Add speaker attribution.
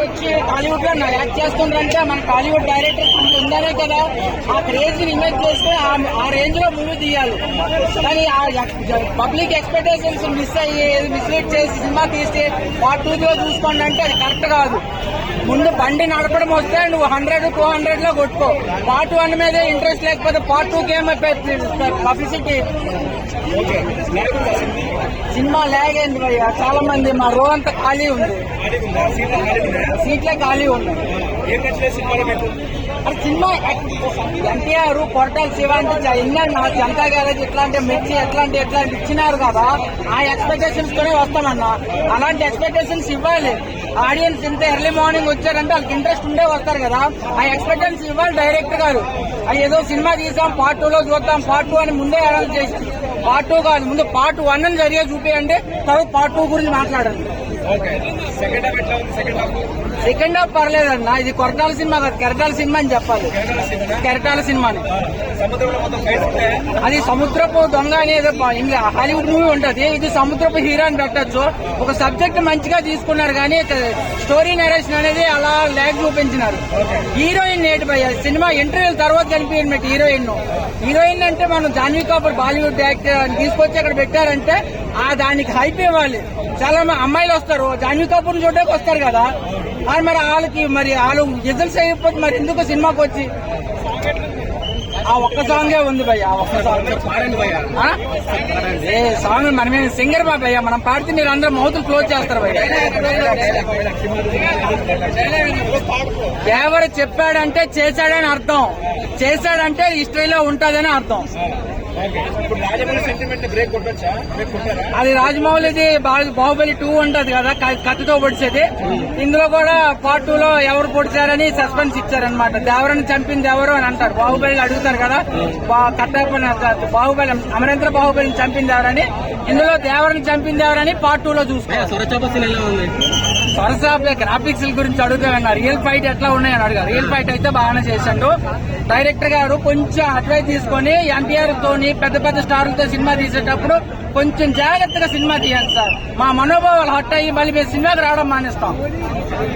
Speaker 1: వచ్చి టాలీవుడ్లో యాక్ట్ చేస్తుందంటే మన టాలీవుడ్ డైరెక్టర్ ఉందనే కదా. ఆ క్రేజ్ని ఇమేజ్ చేస్తే ఆ- రేంజ్లో మూవీ తీయాలి. కానీ ఆ పబ్లిక్ ఎక్స్పెక్టేషన్స్ మిస్ అయ్యి మిస్లీడ్ చేసి సినిమా తీస్తే పార్ట్ టూ లో చూసుకోండి అంటే అది కరెక్ట్ కాదు. ముందు బండి నడపడం వస్తే నువ్వు హండ్రెడ్ టూ హండ్రెడ్లో కొట్టుకో. పార్ట్ వన్ మీదే ఇంట్రెస్ట్ లేకపోతే పార్ట్ టూ కి పబ్లిసిటీ సినిమా? లాగ్ అయింది భయ్య. చాలా మంది మా రో అంతా ఖాళీ ఉంది.
Speaker 2: ఉందా సీట్లు ఖాళీ మీకు?
Speaker 1: అది సినిమా ఎన్టీఆర్ కొరటాల శివ అంటే ఎన్నో నా జనతా గ్యారేజ్ ఇట్లాంటి మిర్చి ఎట్లాంటి ఎట్లాంటి ఇచ్చినారు కదా ఆ ఎక్స్పెక్టేషన్స్ తోనే వస్తామన్నా. అలాంటి ఎక్స్పెక్టేషన్స్ ఇవ్వాలి. ఆడియన్స్ ఇంత ఎర్లీ మార్నింగ్ వచ్చారంటే వాళ్ళకి ఇంట్రెస్ట్ ఉండే వస్తారు కదా. ఆ ఎక్స్పెక్టేషన్స్ ఇవ్వాలి డైరెక్టర్ గారు. ఏదో సినిమా తీసాం పార్ట్ టూ లో చూద్దాం పార్ట్ టూ అని ముందే అనౌన్స్ చేసి పార్ట్ టూ కాదు ముందు పార్ట్ వన్ అని జరిగే చూపియండి తర్వాత పార్ట్ టూ గురించి మాట్లాడండి.
Speaker 2: సెకండ్ హాఫ్
Speaker 1: పర్లేదన్నా. ఇది కొరటాల సినిమా కాదు కెరటాల సినిమా అని చెప్పాలి.
Speaker 2: సినిమా
Speaker 1: కెరటాల సినిమాని
Speaker 2: ఉంటాయా?
Speaker 1: అది సముద్రపు దొంగ అనేది హాలీవుడ్ మూవీ ఉంటది. ఇది సముద్రపు హీరో అని పెట్టచ్చు. ఒక సబ్జెక్ట్ మంచిగా తీసుకున్నారు కానీ స్టోరీ నరేషన్ అనేది అలా ల్యాగ్ చూపించినారు. హీరోయిన్ నేటి సినిమా ఇంటర్వ్యూల తర్వాత కనిపించండి హీరోయిన్ హీరోయిన్ అంటే మనం జాన్వీ కపూర్ బాలీవుడ్ యాక్టర్ తీసుకొచ్చి అక్కడ పెట్టారంటే ఆ దానికి హైప్ ఇవ్వాలి. చాలా మంది అమ్మాయిలు వస్తారు. జాన్వీ కపూర్ చూడడానికి వస్తారు కదా. మరి మరి వాళ్ళకి మరి వాళ్ళు రిజల్ట్స్ అయిపోతే మరి ఎందుకు సినిమాకి వచ్చి? ఆ ఒక్క సాంగే ఉంది భయ్య ఆ ఒక్క సాంగ్
Speaker 2: పాడండి భయ్య?
Speaker 1: ఏ సాంగ్ మనమే సింగర్ బా భయ్య మనం పాడితే మీరు అందరూ మౌతులు క్లోజ్ చేస్తారు భయ్య. ఎవరు చెప్పాడంటే చేశాడని అర్థం. చేశాడంటే హిస్టరీలో ఉంటదని అర్థం. అది రాజమౌళిది బాహుబలి టూ ఉంటది కదా కత్తితో పొడిచేది. ఇందులో కూడా పార్ట్ టూ లో ఎవరు పొడిచారని సస్పెన్స్ ఇచ్చారనమాట దేవరని చంపింది ఎవరు అని అంటారు. బాహుబలి అడుగుతారు కదా బా- కట్టప్పని అంటారు. బాహుబలి అమరేంద్ర బాహుబలిని చంపింది ఎవరని. ఇందులో దేవరని చంపింది ఎవరని పార్ట్ టూ లో చూసుకోవాలి సరసా గ్రాఫిక్స్ గురించి అడుగుతామన్నా రియల్ ఫైట్ ఎట్లా ఉన్నాయని అడిగారు. రియల్ ఫైట్ అయితే బాగానే చేశాడు డైరెక్టర్ గారు కొంచెం అడ్వైస్ తీసుకొని ఎన్టీఆర్ తోని పెద్ద పెద్ద స్టార్లతో సినిమా తీసేటప్పుడు కొంచెం జాగ్రత్తగా సినిమా తీయాలి సార్. మా మనోభావాలు హట్ అయ్యి మళ్ళీ మేము సినిమాకి రావడం మానేస్తాం.